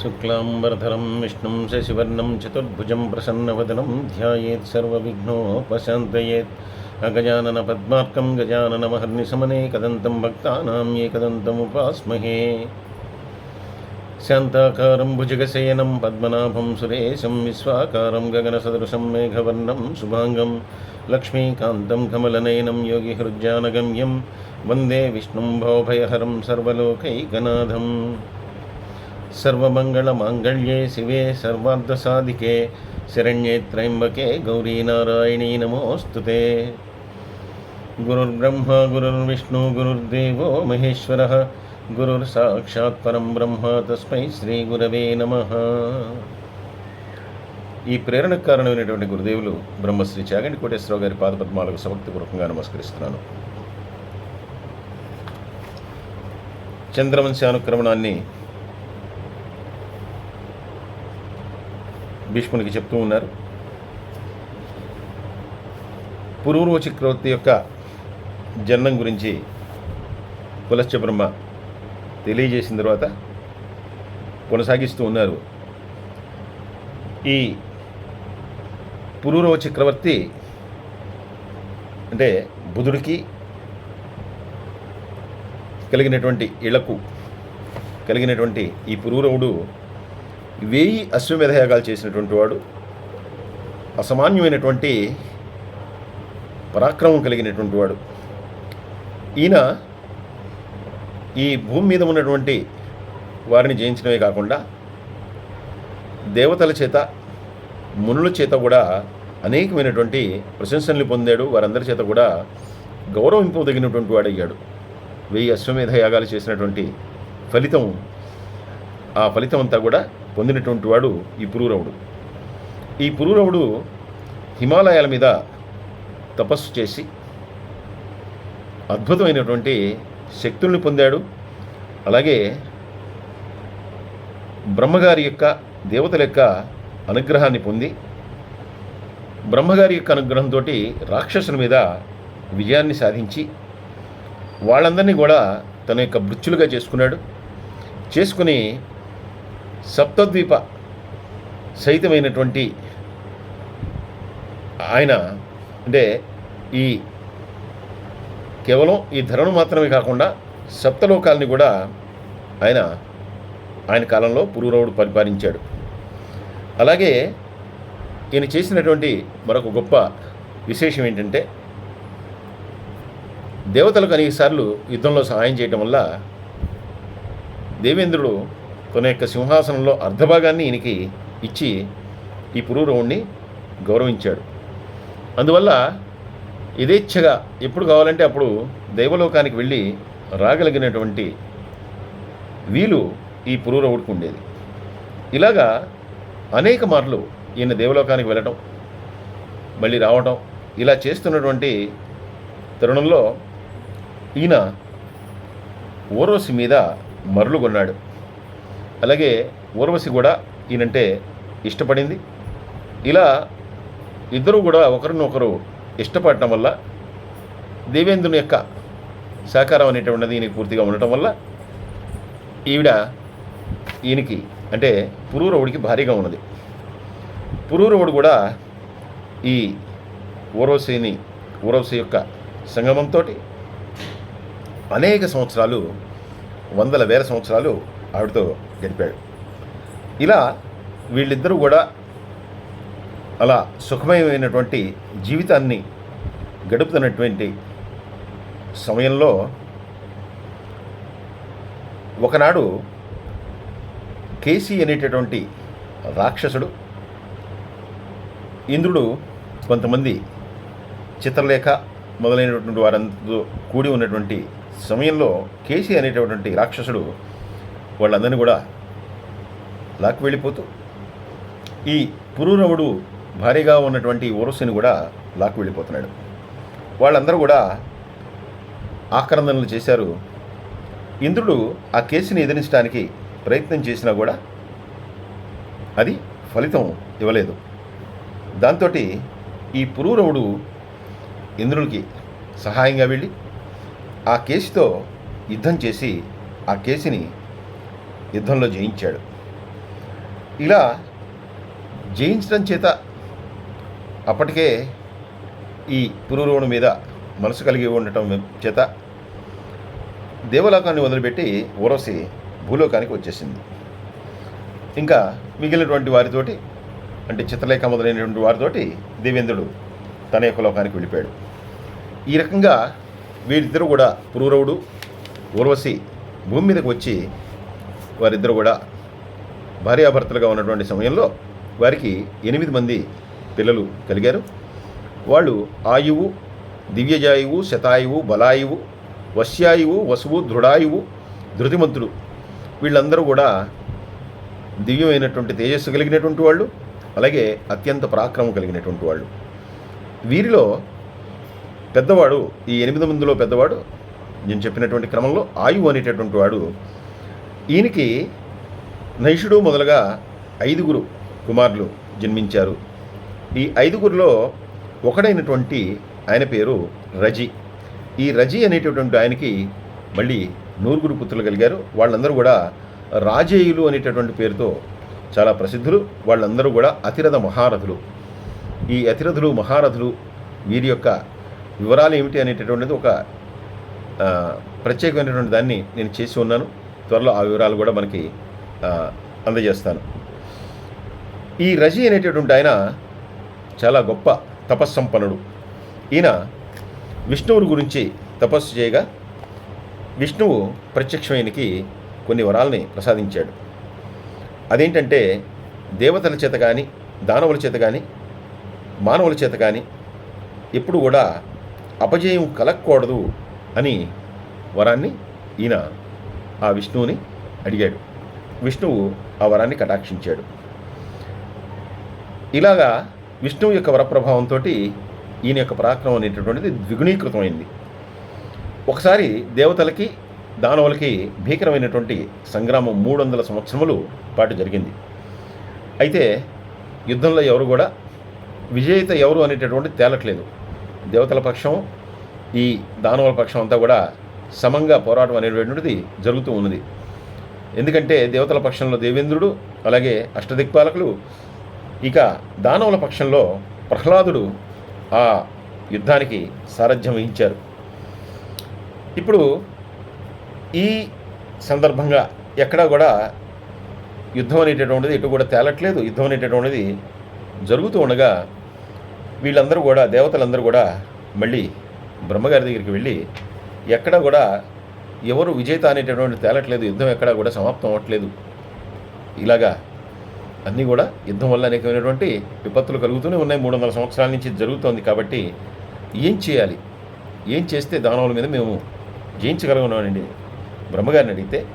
శుక్లాంబరధరం విష్ణుం శశివర్ణం చతుర్భుజం ప్రసన్నవదనం ధ్యాయేత్ సర్వవిఘ్నోపశాంతయేత్ అగజానన పద్మార్కం గజాననమహర్నిశమనే కదంతం భక్తానాం ఏకదంతముపాస్మహే శాంతాకారం భుజగశయనం పద్మనాభం సురేశం విశ్వాకారం గగనసదృశం మేఘవర్ణం శుభాంగం లక్ష్మీకాంతం కమలనయనం యోగిహృజ్జానగమ్యం వందే విష్ణుం భవభయహరం సర్వలోకైకనాథం. सर्वमङ्गलमाङ्गल्ये शिवे सर्वार्धसाधिके शरण्ये त्र्यम्बके गौरीनारायणी नमोऽस्तु ते गुरुर्ब्रह्मा गुरुर्विष्णु गुरुर्देवो महेश्वरः గురుర్సాక్షాత్ పరం బ్రహ్మ తస్మై శ్రీ గురవే నమ ఈ ప్రేరణకు కారణమైనటువంటి గురుదేవులు బ్రహ్మశ్రీ చాగంటి కోటేశ్వరరావు గారి పాదపద్మాలకు సమక్తిపూర్వకంగా నమస్కరిస్తున్నాను చంద్రవంశానుక్రమణాన్ని భీష్మునికి చెప్తూ ఉన్నారు. పురూర్వ చక్రవర్తి యొక్క జన్మం గురించి కులశ్చ బ్రహ్మ తెలియజేసిన తర్వాత కొనసాగిస్తూ ఉన్నారు. ఈ పురూరవ చక్రవర్తి అంటే బుధుడికి కలిగినటువంటి ఇళ్ళకు కలిగినటువంటి ఈ పురూరవుడు వేయి అశ్వమేధయాగాలు చేసినటువంటి వాడు అసామాన్యమైనటువంటి పరాక్రమం కలిగినటువంటి వాడు. ఈయన ఈ భూమి మీద ఉన్నటువంటి వారిని జయించడమే కాకుండా దేవతల చేత మునుల చేత కూడా అనేకమైనటువంటి ప్రశంసనలు పొందాడు. వారందరి చేత కూడా గౌరవింపదగినటువంటి వాడయ్యాడు. వెయ్యి అశ్వమేధ యాగాలు చేసినటువంటి ఫలితం ఆ ఫలితం అంతా కూడా పొందినటువంటి వాడు ఈ పురూరవుడు. ఈ పురూరవుడు హిమాలయాల మీద తపస్సు చేసి అద్భుతమైనటువంటి శక్తుల్ని పొందాడు. అలాగే బ్రహ్మగారి యొక్క దేవతల యొక్క అనుగ్రహాన్ని పొంది బ్రహ్మగారి యొక్క అనుగ్రహంతో రాక్షసుల మీద విజయాన్ని సాధించి వాళ్ళందరినీ కూడా తన యొక్క మృత్యులుగా చేసుకున్నాడు. చేసుకుని సప్తద్వీప సహితమైనటువంటి ఆయన అంటే ఈ కేవలం ఈ ధరను మాత్రమే కాకుండా సప్తలోకాలని కూడా ఆయన ఆయన కాలంలో పురూరవుడు పరిపాలించాడు. అలాగే ఈయన చేసినటువంటి మరొక గొప్ప విశేషం ఏంటంటే దేవతలకు అనేకసార్లు యుద్ధంలో సహాయం చేయటం వల్ల దేవేంద్రుడు తన యొక్క సింహాసనంలో అర్ధభాగాన్ని ఈయనకి ఇచ్చి ఈ పురూరవుణ్ణి గౌరవించాడు. అందువల్ల యథేచ్ఛగా ఎప్పుడు కావాలంటే అప్పుడు దైవలోకానికి వెళ్ళి రాగలిగినటువంటి వీలు ఈ పురూరవుడికి ఉండేది. ఇలాగా అనేక మార్లు ఈయన దేవలోకానికి వెళ్ళటం మళ్ళీ రావటం ఇలా చేస్తున్నటువంటి తరుణంలో ఈయన ఓరోసి మీద మరలు కొన్నాడు. అలాగే ఊర్వశి కూడా ఈయనంటే ఇష్టపడింది. ఇలా ఇద్దరు కూడా ఒకరినొకరు ఇష్టపడటం వల్ల దేవేంద్రుని యొక్క సహకారం అనేటువంటిది ఈయనకి పూర్తిగా ఉండటం వల్ల ఈవిడ ఈయనకి అంటే పురూరవుడికి భారీగా ఉన్నది. పురూరవుడు కూడా ఈ ఊరవశిని ఊరవశి యొక్క సంగమంతో అనేక సంవత్సరాలు వందల వేల సంవత్సరాలు ఆవిడతో గడిపాడు ఇలా వీళ్ళిద్దరూ కూడా అలా సుఖమయమైనటువంటి జీవితాన్ని గడుపుతున్నటువంటి సమయంలో ఒకనాడు కేసీ అనేటటువంటి రాక్షసుడు ఇంద్రుడు కొంతమంది చిత్రలేఖ మొదలైనటువంటి వారంతో కూడి ఉన్నటువంటి సమయంలో కేసీ అనేటటువంటి రాక్షసుడు వాళ్ళందరినీ కూడా లాక్ వెళ్ళిపోతూ ఈ పురూరవుడు భారీగా ఉన్నటువంటి ఓరసుని కూడా లాక్ వెళ్ళిపోతున్నాడు. వాళ్ళందరూ కూడా ఆక్రందనలు చేశారు. ఇంద్రుడు ఆ కేసుని ఎదిరించడానికి ప్రయత్నం చేసినా కూడా అది ఫలితం ఇవ్వలేదు. దాంతో ఈ పురూరవుడు ఇంద్రుడికి సహాయంగా వెళ్ళి ఆ కేసుతో యుద్ధం చేసి ఆ కేసుని యుద్ధంలో జయించాడు. ఇలా జయించడం చేత అప్పటికే ఈ పురూరవుని మీద మనసు కలిగి ఉండటం చేత దేవలోకాన్ని వదిలిపెట్టి ఊరవసి భూలోకానికి వచ్చేసింది. ఇంకా మిగిలినటువంటి వారితోటి అంటే చిత్రలేఖ మొదలైనటువంటి వారితోటి దేవేంద్రుడు తన యొక్క లోకానికి వెళ్ళిపోయాడు. ఈ రకంగా వీరిద్దరూ కూడా పురూరవుడు ఊర్వశి భూమి మీదకి వచ్చి వారిద్దరు కూడా భార్యాభర్తలుగా ఉన్నటువంటి సమయంలో వారికి ఎనిమిది మంది పిల్లలు కలిగారు. వాళ్ళు ఆయువు దివ్యజాయువు శతాయువు బలాయువు వశ్యాయువు వసువు దృఢాయువు ధృతిమంతుడు వీళ్ళందరూ కూడా దివ్యమైనటువంటి తేజస్సు కలిగినటువంటి వాళ్ళు అలాగే అత్యంత పరాక్రమం కలిగినటువంటి వాళ్ళు. వీరిలో పెద్దవాడు ఈ ఎనిమిది మందిలో పెద్దవాడు నేను చెప్పినటువంటి క్రమంలో ఆయువు అనేటటువంటి వాడు ఈయనకి నైషుడు మొదలుగా ఐదుగురు కుమారులు జన్మించారు. ఈ ఐదుగురిలో ఒకడైనటువంటి ఆయన పేరు రజి. ఈ రజి అనేటటువంటి ఆయనకి మళ్ళీ నూరుగురు పుత్రులు కలిగారు. వాళ్ళందరూ కూడా రాజేయులు అనేటటువంటి పేరుతో చాలా ప్రసిద్ధులు. వాళ్ళందరూ కూడా అతిరథ మహారథులు. ఈ అతిరథులు మహారథులు వీరి యొక్క వివరాలు ఏమిటి అనేటటువంటిది ఒక ప్రత్యేకమైనటువంటి దాన్ని నేను చేసి ఉన్నాను. త్వరలో ఆ వివరాలు కూడా మనకి అందజేస్తాను. ఈ రజి అనేటటువంటి ఆయన చాలా గొప్ప తపస్సంపన్నుడు. ఈయన విష్ణువుని గురించి తపస్సు చేయగా విష్ణువు ప్రత్యక్షమైనకి కొన్ని వరాలని ప్రసాదించాడు. అదేంటంటే దేవతల చేత కానీ దానవుల చేత కానీ మానవుల చేత కానీ ఎప్పుడు కూడా అపజయం కలగకూడదు అని వరాన్ని ఈయన ఆ విష్ణువుని అడిగాడు. విష్ణువు ఆ వరాన్ని కటాక్షించాడు. ఇలాగా విష్ణువు యొక్క వరప్రభావంతో ఈయన యొక్క పరాక్రమం అనేటటువంటిది ద్విగుణీకృతమైంది. ఒకసారి దేవతలకి దానవులకి భీకరమైనటువంటి సంగ్రామం మూడు వందల సంవత్సరములు పాటు జరిగింది. అయితే యుద్ధంలో ఎవరు కూడా విజేత ఎవరు అనేటటువంటి తేలట్లేదు. దేవతల పక్షం ఈ దానవుల పక్షం అంతా కూడా సమంగా పోరాటం అనేటువంటిది జరుగుతూ ఉన్నది. ఎందుకంటే దేవతల పక్షంలో దేవేంద్రుడు అలాగే అష్టదిక్పాలకులు. ఇక దానవుల పక్షంలో ప్రహ్లాదుడు ఆ యుద్ధానికి సారథ్యం వహించారు. ఇప్పుడు ఈ సందర్భంగా ఎక్కడా కూడా యుద్ధం అనేటటువంటిది ఎటు కూడా తేలట్లేదు. యుద్ధం అనేటటువంటిది జరుగుతూ ఉండగా వీళ్ళందరూ కూడా దేవతలందరూ కూడా మళ్ళీ బ్రహ్మగారి దగ్గరికి వెళ్ళి ఎక్కడా కూడా ఎవరు విజేత అనేటటువంటి తేలట్లేదు యుద్ధం ఎక్కడా కూడా సమాప్తం అవ్వట్లేదు. ఇలాగా అన్నీ కూడా యుద్ధం వల్ల అనేకమైనటువంటి విపత్తులు కలుగుతూనే ఉన్నాయి. మూడు వందల సంవత్సరాల నుంచి జరుగుతోంది కాబట్టి ఏం చేయాలి? ఏం చేస్తే దానవుల మీద మేము జయించగలగనండి బ్రహ్మగారిని అడిగితే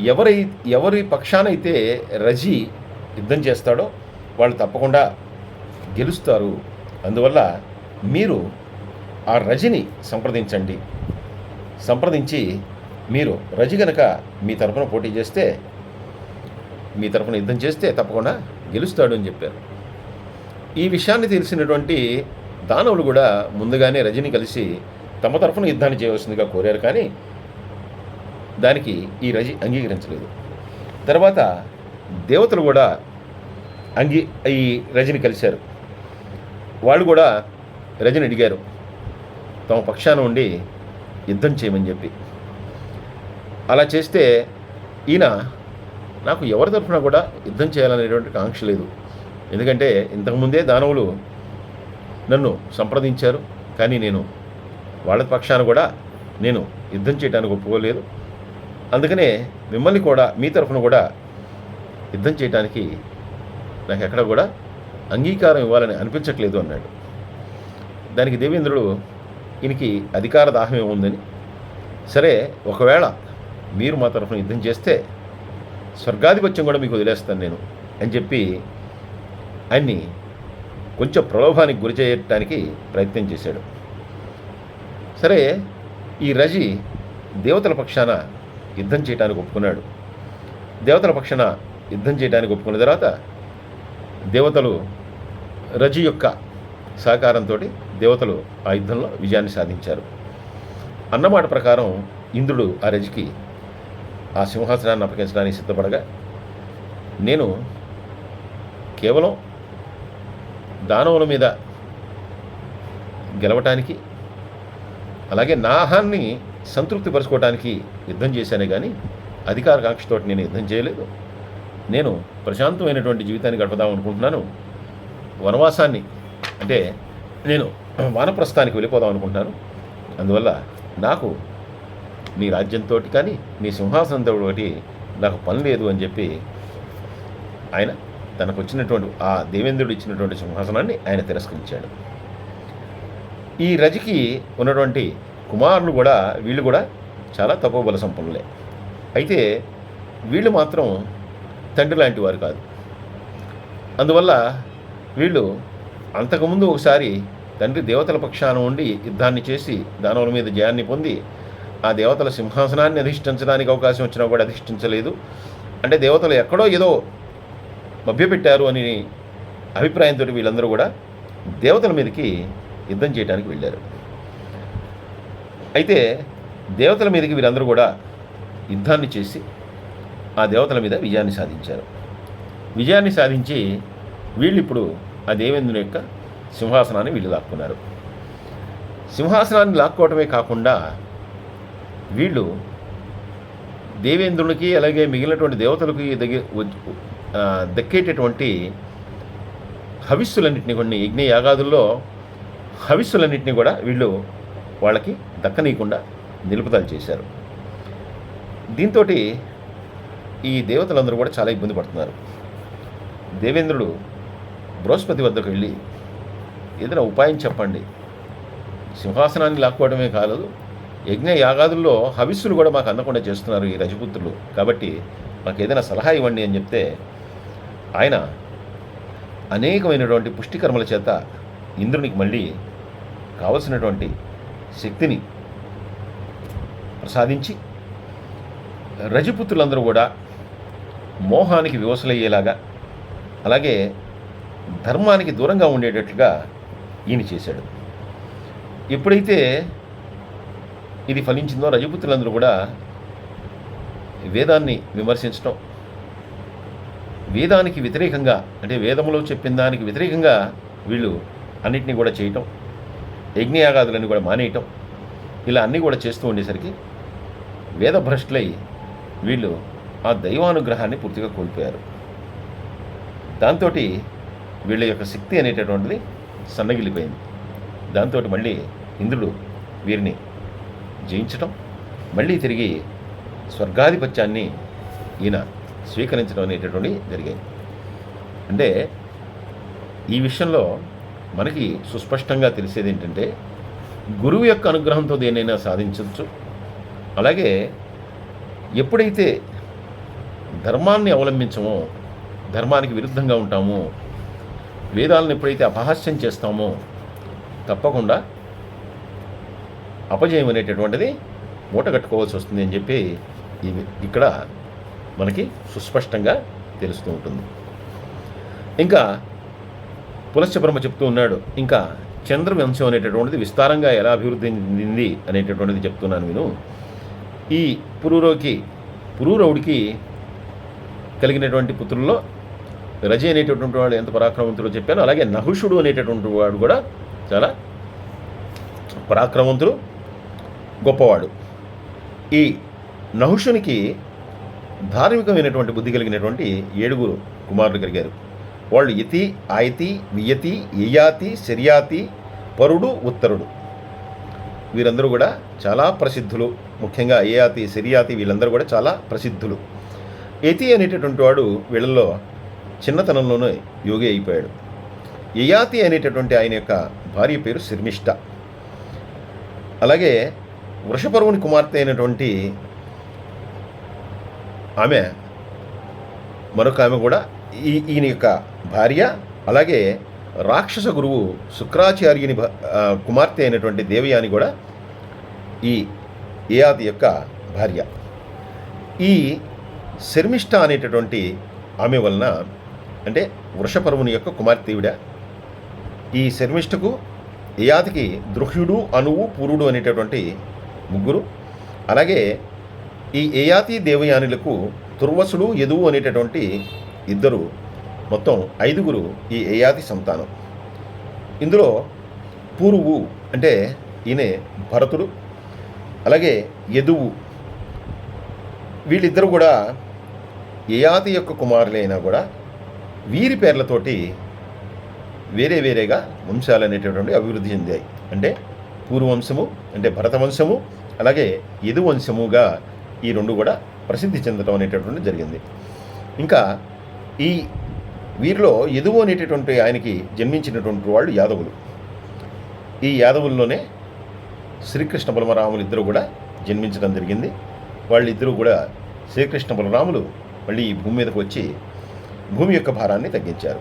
ఎవరై ఎవరి పక్షానైతే రజి యుద్ధం చేస్తాడో వాళ్ళు తప్పకుండా గెలుస్తారు. అందువల్ల మీరు ఆ రజిని సంప్రదించండి. సంప్రదించి మీరు రజి గనక మీ తరపున పోటీ చేస్తే మీ తరపున యుద్ధం చేస్తే తప్పకుండా గెలుస్తాడు అని చెప్పారు. ఈ విషయాన్ని తెలిసినటువంటి దానవులు కూడా ముందుగానే రజని కలిసి తమ తరఫున యుద్ధాన్ని చేయవలసిందిగా కోరారు. కానీ దానికి ఈ రజి అంగీకరించలేదు. తర్వాత దేవతలు కూడా అంగీ ఈ రజని కలిశారు. వాళ్ళు కూడా రజని అడిగారు. తమ పక్షాన ఉండి యుద్ధం చేయమని చెప్పి. అలా చేస్తే ఈయన నాకు ఎవరి తరఫున కూడా యుద్ధం చేయాలనేటువంటి కాంక్ష లేదు. ఎందుకంటే ఇంతకుముందే దానవులు నన్ను సంప్రదించారు. కానీ నేను వాళ్ళ పక్షాన కూడా నేను యుద్ధం చేయడానికి ఒప్పుకోలేదు. అందుకనే మిమ్మల్ని కూడా మీ తరఫున కూడా యుద్ధం చేయడానికి నాకు ఎక్కడ కూడా అంగీకారం ఇవ్వాలని అనిపించట్లేదు అన్నాడు. దానికి దేవేంద్రుడు ఈయనకి అధికార దాహం ఏముందని సరే ఒకవేళ మీరు మా తరఫున యుద్ధం చేస్తే స్వర్గాధిపత్యం కూడా మీకు వదిలేస్తాను నేను అని చెప్పి ఆయన్ని కొంచెం ప్రలోభానికి గురి చేయటానికి ప్రయత్నం చేశాడు. సరే ఈ రజి దేవతల పక్షాన యుద్ధం చేయడానికి ఒప్పుకున్నాడు. దేవతల పక్షాన యుద్ధం చేయడానికి ఒప్పుకున్న తర్వాత దేవతలు రజి యొక్క సహకారంతో దేవతలు ఆ యుద్ధంలో విజయాన్ని సాధించారు. అన్నమాట ప్రకారం ఇంద్రుడు ఆ రజకి ఆ సింహాసనాన్ని అప్పగించడానికి సిద్ధపడగా నేను కేవలం దానవుల మీద గెలవటానికి అలాగే నా ఆహాన్ని సంతృప్తి యుద్ధం చేశానే కానీ అధికారకాంక్షతో నేను యుద్ధం చేయలేదు. నేను ప్రశాంతమైనటువంటి జీవితాన్ని గడపదాం అనుకుంటున్నాను వనవాసాన్ని అంటే నేను వానప్రస్థానికి వెళ్ళిపోదాం అనుకుంటున్నాను అందువల్ల నాకు నీ రాజ్యంతో కానీ నీ సింహాసనంతో ఒకటి నాకు పని లేదు అని చెప్పి ఆయన తనకు వచ్చినటువంటి ఆ దేవేంద్రుడు ఇచ్చినటువంటి సింహాసనాన్ని ఆయన తిరస్కరించాడు. ఈ రజకి ఉన్నటువంటి కుమారులు కూడా వీళ్ళు కూడా చాలా తక్కువ బల సంపన్నులే. అయితే వీళ్ళు మాత్రం తండ్రి లాంటి వారు కాదు. అందువల్ల వీళ్ళు అంతకుముందు ఒకసారి తండ్రి దేవతల పక్షాన ఉండి యుద్ధాన్ని చేసి దానవుల మీద జయాన్ని పొంది ఆ దేవతల సింహాసనాన్ని అధిష్ఠించడానికి అవకాశం వచ్చినా కూడా అధిష్ఠించలేదు. అంటే దేవతలు ఎక్కడో ఏదో మభ్యపెట్టారు అని అభిప్రాయంతో వీళ్ళందరూ కూడా దేవతల మీదకి యుద్ధం చేయడానికి వెళ్ళారు. అయితే దేవతల మీదకి వీళ్ళందరూ కూడా యుద్ధాన్ని చేసి ఆ దేవతల మీద విజయాన్ని సాధించారు. విజయాన్ని సాధించి వీళ్ళు ఇప్పుడు ఆ దేవేంద్రుని యొక్క సింహాసనాన్ని వీళ్ళు లాక్కున్నారు. సింహాసనాన్ని లాక్కోవటమే కాకుండా వీళ్ళు దేవేంద్రునికి అలాగే మిగిలినటువంటి దేవతలకి దగ్గర దక్కేటటువంటి హవిస్సులన్నింటినీ కొన్ని యజ్ఞ యాగాదుల్లో హవిస్సులన్నింటినీ కూడా వీళ్ళు వాళ్ళకి దక్కనీయకుండా నిలుపుదలు చేశారు. దీంతో ఈ దేవతలందరూ కూడా చాలా ఇబ్బంది పడుతున్నారు. దేవేంద్రుడు బృహస్పతి వద్దకు వెళ్ళి ఏదైనా ఉపాయం చెప్పండి. సింహాసనాన్ని లాక్కోవడమే కాదు యజ్ఞ యాగాదుల్లో హవిస్సులు కూడా మాకు అందకుండా చేస్తున్నారు ఈ రజపుత్రులు. కాబట్టి మాకు ఏదైనా సలహా ఇవ్వండి అని చెప్తే ఆయన అనేకమైనటువంటి పుష్టికర్మల చేత ఇంద్రునికి మళ్ళీ కావలసినటువంటి శక్తిని ప్రసాదించి రజపుత్రులందరూ కూడా మోహానికి వివసలయ్యేలాగా అలాగే ధర్మానికి దూరంగా ఉండేటట్లుగా ఈయన చేశాడు. ఎప్పుడైతే ఇది ఫలించిందో రజపుత్రులందరూ కూడా వేదాన్ని విమర్శించటం వేదానికి వ్యతిరేకంగా అంటే వేదములో చెప్పిన దానికి వ్యతిరేకంగా వీళ్ళు అన్నిటినీ కూడా చేయటం యజ్ఞయాగాదులన్నీ కూడా మానేయటం ఇలా అన్నీ కూడా చేస్తూ ఉండేసరికి వేదభ్రష్టులై వీళ్ళు ఆ దైవానుగ్రహాన్ని పూర్తిగా కోల్పోయారు. దాంతో వీళ్ళ యొక్క శక్తి అనేటటువంటిది సన్నగిల్లిపోయింది. దాంతో మళ్ళీ ఇంద్రుడు వీరిని జయించటం మళ్ళీ తిరిగి స్వర్గాధిపత్యాన్ని ఈయన స్వీకరించడం అనేటటువంటి జరిగాయి. అంటే ఈ విషయంలో మనకి సుస్పష్టంగా తెలిసేది ఏంటంటే గురువు యొక్క అనుగ్రహంతో దేనైనా సాధించవచ్చు. అలాగే ఎప్పుడైతే ధర్మాన్ని అవలంబించమో ధర్మానికి విరుద్ధంగా ఉంటామో వేదాలను ఎప్పుడైతే అపహాస్యం చేస్తామో తప్పకుండా అపజయం అనేటటువంటిది మూట కట్టుకోవాల్సి వస్తుంది అని చెప్పి ఇక్కడ మనకి సుస్పష్టంగా తెలుస్తూ ఉంటుంది. ఇంకా పులశ్చబ్రహ్మ చెప్తూ ఉన్నాడు ఇంకా చంద్రవంశం అనేటటువంటిది విస్తారంగా ఎలా అభివృద్ధి చెందింది అనేటటువంటిది చెప్తున్నాను నేను. ఈ పురూరోకి పురూరవుడికి కలిగినటువంటి పుత్రుల్లో రజి అనేటటువంటి వాడు ఎంత పరాక్రమవంతుడో చెప్పాను. అలాగే నహుషుడు అనేటటువంటి వాడు కూడా చాలా పరాక్రమవంతుడు గొప్పవాడు. ఈ నహుషునికి ధార్మికమైనటువంటి బుద్ధి కలిగినటువంటి ఏడుగురు కుమారులు కలిగారు. వాళ్ళు యతి ఆయతి వియతి యయాతి శర్యాతి పరుడు ఉత్తరుడు. వీరందరూ కూడా చాలా ప్రసిద్ధులు. ముఖ్యంగా ఏయాతి శర్యాతి వీళ్ళందరూ కూడా చాలా ప్రసిద్ధులు. యతి అనేటటువంటి వాడు వీళ్ళల్లో చిన్నతనంలోనే యోగి అయిపోయాడు. యయాతి అనేటటువంటి ఆయన యొక్క భార్య పేరు శర్మిష్ట. అలాగే వృషపర్వుని కుమార్తె అయినటువంటి ఆమె మరొక ఆమె కూడా ఈ ఈయన యొక్క భార్య. అలాగే రాక్షస గురువు శుక్రాచార్యుని కుమార్తె అయినటువంటి దేవయాని కూడా ఈ ఏయాతి యొక్క భార్య. ఈ శర్మిష్ట అనేటటువంటి ఆమె వలన అంటే వృషపరువుని యొక్క కుమార్తెవిడ ఈ శర్మిష్ఠకు యయాతికి దృహ్యుడు అనువు పురుడు అనేటటువంటి ముగ్గురు. అలాగే ఈ ఏయాతి దేవయానులకు తుర్వసుడు యదువు అనేటటువంటి ఇద్దరు. మొత్తం ఐదుగురు ఈ ఏయాతి సంతానం. ఇందులో పూరువు అంటే ఈయనే భరతుడు అలాగే యదువు. వీళ్ళిద్దరూ కూడా యయాతి యొక్క కుమారులైనా కూడా వీరి పేర్లతోటి వేరే వేరేగా వంశాలు అనేటటువంటి అభివృద్ధి చెందాయి. అంటే పూర్వవంశము అంటే భరతవంశము అలాగే యదు వంశముగా ఈ రెండు కూడా ప్రసిద్ధి చెందడం అనేటటువంటి జరిగింది. ఇంకా ఈ వీరిలో యదువు అనేటటువంటి ఆయనకి జన్మించినటువంటి వాళ్ళు యాదవులు. ఈ యాదవుల్లోనే శ్రీకృష్ణ బలమరాములు ఇద్దరు కూడా జన్మించడం జరిగింది. వాళ్ళిద్దరూ కూడా శ్రీకృష్ణ బలరాములు మళ్ళీ ఈ భూమి మీదకు వచ్చి భూమి యొక్క భారాన్ని తగ్గించారు.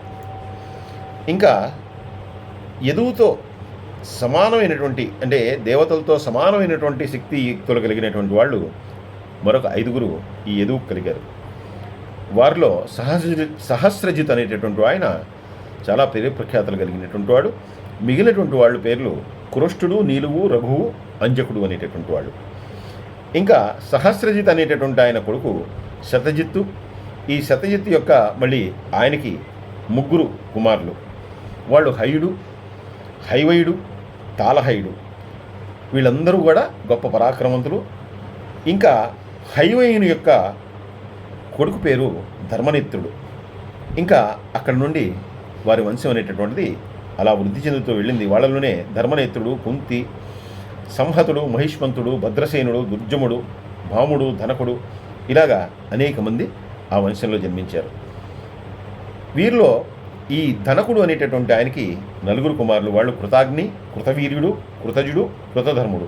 ఇంకా యదువుతో సమానమైనటువంటి అంటే దేవతలతో సమానమైనటువంటి శక్తి యుక్తులు కలిగినటువంటి వాళ్ళు మరొక ఐదుగురు ఈ యదువు కలిగారు. వారిలో సహస్ర సహస్రజిత్ అనేటటువంటి ఆయన చాలా పేరు ప్రఖ్యాతలు కలిగినటువంటి వాడు. మిగిలినటువంటి వాళ్ళ పేర్లు కురుష్టుడు నీలువు రఘువు అంజకుడు అనేటటువంటి వాళ్ళు. ఇంకా సహస్రజిత్ అనేటటువంటి ఆయన కొడుకు శతజిత్తు ఈ శతజిత్ యొక్క మళ్ళీ ఆయనకి ముగ్గురు కుమారులు. వాళ్ళు హయుడు హైవయుడు తాళహయుడు. వీళ్ళందరూ కూడా గొప్ప పరాక్రమవంతులు ఇంకా హైవయుని యొక్క కొడుకు పేరు ధర్మనేత్రుడు. ఇంకా అక్కడ నుండి వారి వంశం అనేటటువంటిది అలా వృద్ధి చెందుతూ వెళ్ళింది. వాళ్ళలోనే ధర్మనేత్రుడు కుంతి సంహతుడు మహిష్మంతుడు భద్రసేనుడు దుర్జముడు భాముడు ధనకుడు ఇలాగా అనేక మంది ఆ వంశంలో జన్మించారు. వీరిలో ఈ ధనకుడు అనేటటువంటి ఆయనకి నలుగురు కుమారులు. వాళ్ళు కృతాగ్ని కృతవీర్యుడు కృతజుడు కృతధర్ముడు.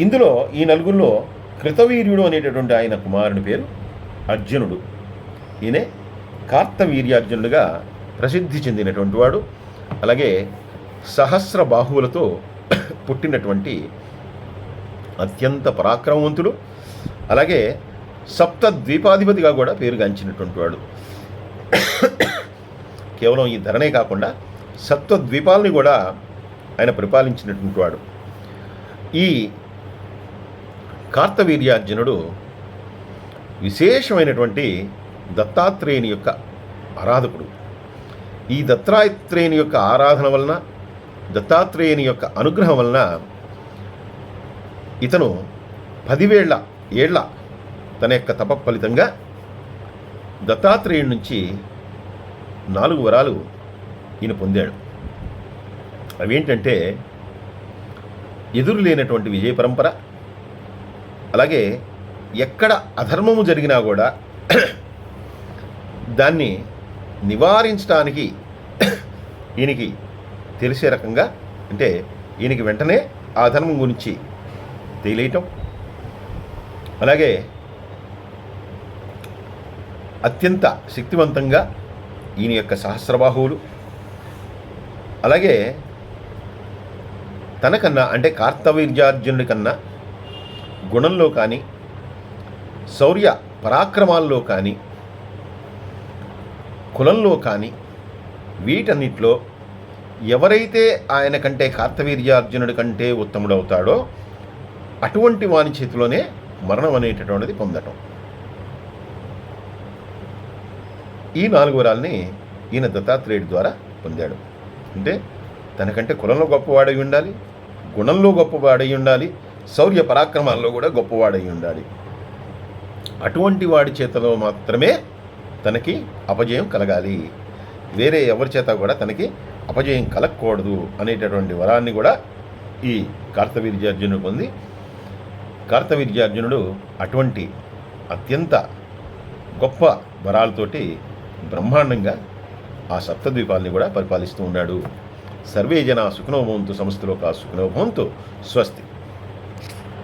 ఇందులో ఈ నలుగురిలో కృతవీర్యుడు అనేటటువంటి ఆయన కుమారుని పేరు అర్జునుడు. ఈయనే కార్తవీర్యార్జునుడుగా ప్రసిద్ధి చెందినటువంటి వాడు. అలాగే సహస్ర బాహువులతో పుట్టినటువంటి అత్యంత పరాక్రమవంతుడు. అలాగే సప్త ద్వీపాధిపతిగా కూడా పేరుగాంచినటువంటి వాడు. కేవలం ఈ ధరనే కాకుండా సప్త ద్వీపాలని కూడా ఆయన పరిపాలించినటువంటి వాడు. ఈ కార్తవీర్యార్జునుడు విశేషమైనటువంటి దత్తాత్రేయుని యొక్క ఆరాధకుడు. ఈ దత్తాత్రేయుని యొక్క ఆరాధన వలన దత్తాత్రేయుని యొక్క అనుగ్రహం వలన ఇతను పదివేళ్ళ ఏళ్ళ తన యొక్క తప ఫలితంగా దత్తాత్రేయుడి నుంచి నాలుగు వరాలు ఈయన పొందాడు. అవేంటంటే ఎదురు లేనటువంటి విజయ పరంపర అలాగే ఎక్కడ అధర్మము జరిగినా కూడా దాన్ని నివారించడానికి ఈయనకి తెలిసే రకంగా అంటే ఈయనకి వెంటనే ఆ ధర్మం గురించి తెలియటం. అలాగే అత్యంత శక్తివంతంగా ఈయన యొక్క సహస్రబాహువులు. అలాగే తనకన్నా అంటే కార్తవీర్యార్జునుడి కన్నా గుణంలో కానీ శౌర్య పరాక్రమాల్లో కానీ కులంలో కానీ వీటన్నిటిలో ఎవరైతే ఆయన కంటే కార్తవీర్యార్జునుడి కంటే ఉత్తముడవుతాడో అటువంటి వాని చేతిలోనే మరణం అనేటటువంటిది పొందటం. ఈ నాలుగు వరాల్ని ఈయన దత్తాత్రేయుడి ద్వారా పొందాడు. అంటే తనకంటే కులంలో గొప్పవాడై ఉండాలి గుణంలో గొప్పవాడై ఉండాలి శౌర్య పరాక్రమాల్లో కూడా గొప్పవాడై ఉండాలి. అటువంటి వాడి చేతిలో మాత్రమే తనకి అపజయం కలగాలి. వేరే ఎవరి చేత కూడా తనకి అపజయం కలగకూడదు అనేటటువంటి వరాన్ని కూడా ఈ కార్తవీర్యార్జునుడు పొంది కార్తవీర్యార్జునుడు అటువంటి అత్యంత గొప్ప వరాలతోటి బ్రహ్మాండంగా ఆ సప్తద్వీపాలని కూడా పరిపాలిస్తూ ఉన్నాడు. సర్వే జన సుఖనోభవంతు సంస్థలో కా సుఖనోభవంతు స్వస్తి.